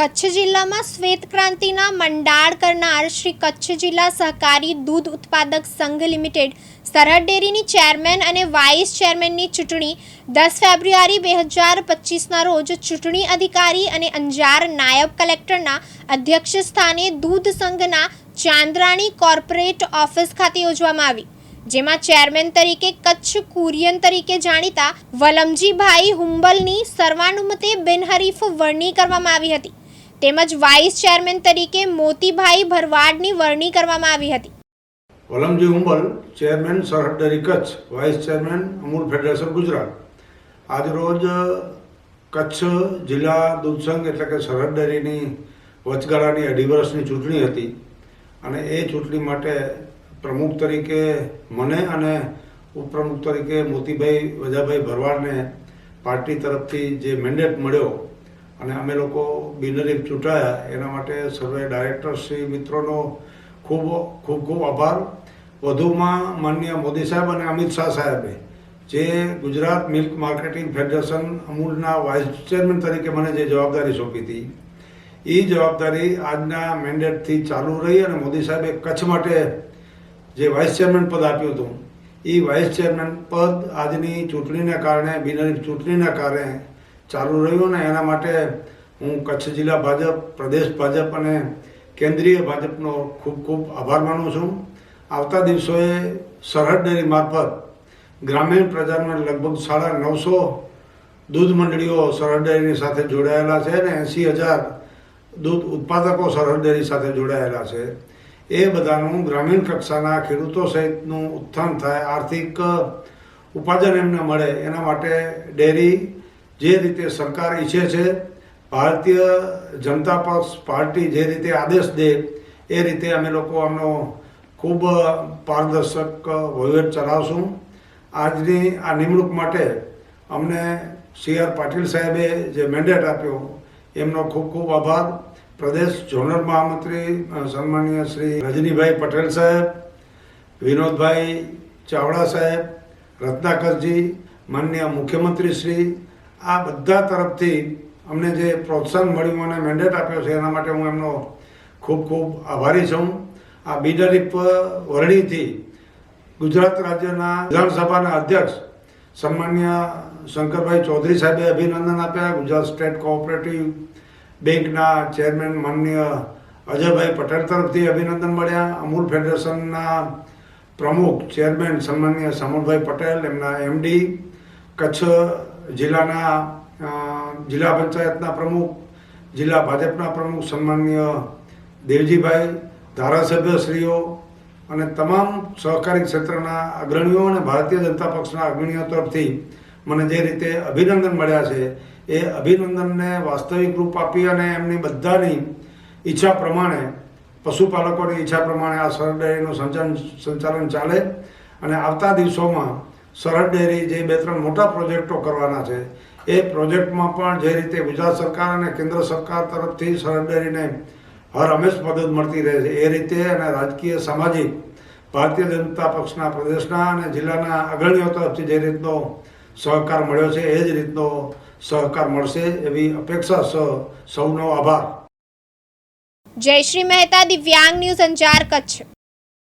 કચ્છ જિલ્લામાં શ્વેત ક્રાંતિના મંડાળ કરનાર શ્રી કચ્છ જિલ્લા સહકારી દૂધ ઉત્પાદક સંઘ લિમિટેડ, સરહદ ડેરીની ચેરમેન અને વાઇસ ચેરમેનની ચૂંટણી દસ ફેબ્રુઆરી બે હજાર પચીસના રોજ ચૂંટણી અધિકારી અને અંજાર નાયબ કલેક્ટરના અધ્યક્ષ સ્થાને દૂધ સંઘના ચાંદ્રાણી કોર્પોરેટ ઓફિસ ખાતે યોજવામાં આવી. જેમાં ચેરમેન તરીકે કચ્છ કુરિયન તરીકે જાણીતા વલમજીભાઈ હુંબલની સર્વાનુમતે બિનહરીફ વરણી કરવામાં આવી હતી. તેમજ વાઇસ ચેરમેન તરીકે મોતીભાઈ ભરવાડની વરણી કરવામાં આવી હતી. Valamji Humbal, chairman Sarhad dairy Kutch, vice chairman Amul federation Gujarat. આજરોજ કચ્છ જિલ્લા દૂધસંઘ એટલે કે સરહદ ડેરીની વચગાળાની અઢી વર્ષની ચૂંટણી હતી અને એ ચૂંટણી માટે પ્રમુખ તરીકે મને અને ઉપપ્રમુખ તરીકે મોતીભાઈ વજાભાઈ ભરવાડને પાર્ટી તરફથી જે મેન્ડેટ મળ્યો અને અમે લોકો બિનરીફ ચૂંટાયા. એના માટે સર્વે ડાયરેક્ટર શ્રી મિત્રોનો ખૂબ ખૂબ ખૂબ આભાર. વધુમાં માનનીય મોદી સાહેબ અને અમિત શાહ સાહેબે જે ગુજરાત મિલ્ક માર્કેટિંગ ફેડરેશન અમૂલના વાઇસ ચેરમેન તરીકે મને જે જવાબદારી સોંપી હતી, એ જવાબદારી આજના મેન્ડેટથી ચાલુ રહી અને મોદી સાહેબે કચ્છ માટે જે વાઇસ ચેરમેન પદ આપ્યું હતું, એ વાઇસ ચેરમેન પદ આજની ચૂંટણીને કારણે બિનરીફ ચૂંટણીના કારણે ચાલુ રહ્યું ને એના માટે હું કચ્છ જિલ્લા ભાજપ, પ્રદેશ ભાજપ અને કેન્દ્રીય ભાજપનો ખૂબ ખૂબ આભાર માનું છું. આવતા દિવસોએ સરહદ ડેરી મારફત ગ્રામીણ પ્રજાના લગભગ સાડા નવસો દૂધ મંડળીઓ સરહદ ડેરીની સાથે જોડાયેલા છે અને એંસી હજાર દૂધ ઉત્પાદકો સરહદ ડેરી સાથે જોડાયેલા છે. એ બધાનું ગ્રામીણ કક્ષાના ખેડૂતો સહિતનું ઉત્થાન થાય, આર્થિક ઉપાર્જન એમને મળે, એના માટે ડેરી જે રીતે સરકાર ઈચ્છે છે, ભારતીય જનતા પક્ષ પાર્ટી જે રીતે આદેશ દે, એ રીતે અમે લોકો આમનો ખૂબ પારદર્શક વહીવટ ચલાવશું. આજની આ નિમણૂક માટે અમને સી આર પાટીલ સાહેબે જે મેન્ડેટ આપ્યો, એમનો ખૂબ ખૂબ આભાર. પ્રદેશ ઝોનલ મહામંત્રી સન્માનીય શ્રી રજનીભાઈ પટેલ સાહેબ, વિનોદભાઈ ચાવડા સાહેબ, રત્નાકરજી, માનનીય મુખ્યમંત્રી શ્રી આ બધા તરફથી અમને જે પ્રોત્સાહન મળ્યું અને મેન્ડેટ આપ્યો છે, એના માટે હું એમનો ખૂબ ખૂબ આભારી છું. આ બીડરીપ વરણીથી ગુજરાત રાજ્યના વિધાનસભાના અધ્યક્ષ સન્માન્ય શંકરભાઈ ચૌધરી સાહેબે અભિનંદન આપ્યા. ગુજરાત સ્ટેટ કોઓપરેટિવ બેંકના ચેરમેન માનનીય અજયભાઈ પટેલ તરફથી અભિનંદન મળ્યા. અમૂલ ફેડરેશનના પ્રમુખ ચેરમેન સન્માનીય સામુલભાઈ પટેલ, એમના એમડી, કચ્છ જિલ્લાના જિલ્લા પંચાયતના પ્રમુખ, જિલ્લા ભાજપના પ્રમુખ સન્માનીય દેવજીભાઈ, ધારાસભ્યશ્રીઓ અને તમામ સહકારી ક્ષેત્રના અગ્રણીઓ અને ભારતીય જનતા પક્ષના અગ્રણીઓ તરફથી મને જે રીતે અભિનંદન મળ્યા છે, એ અભિનંદનને વાસ્તવિક રૂપ આપી અને એમની બધાની ઈચ્છા પ્રમાણે, પશુપાલકોની ઈચ્છા પ્રમાણે આ સરહદ ડેરીનું સંચાલન સંચાલન ચાલે. અને આવતા દિવસોમાં સરહદ ડેરી જે બે ત્રણ મોટા પ્રોજેક્ટો કરવાના છે, એ પ્રોજેક્ટમાં પણ જે રીતે ગુજરાત સરકાર અને કેન્દ્ર સરકાર તરફથી સરહદ ડેરીને હર હંમેશ મદદ મળતી રહે છે, એ રીતે અને રાજકીય, સામાજિક, ભારતીય જનતા પક્ષના પ્રદેશના અને જિલ્લાના અગ્રણીઓ તરફથી જે રીતનો સહકાર મળ્યો છે, એ જ રીતનો સહકાર મળશે એવી અપેક્ષા સૌનો આભાર. જયશ્રી મહેતા દિવ્યાંગ ન્યૂઝ અંજાર કચ્છ.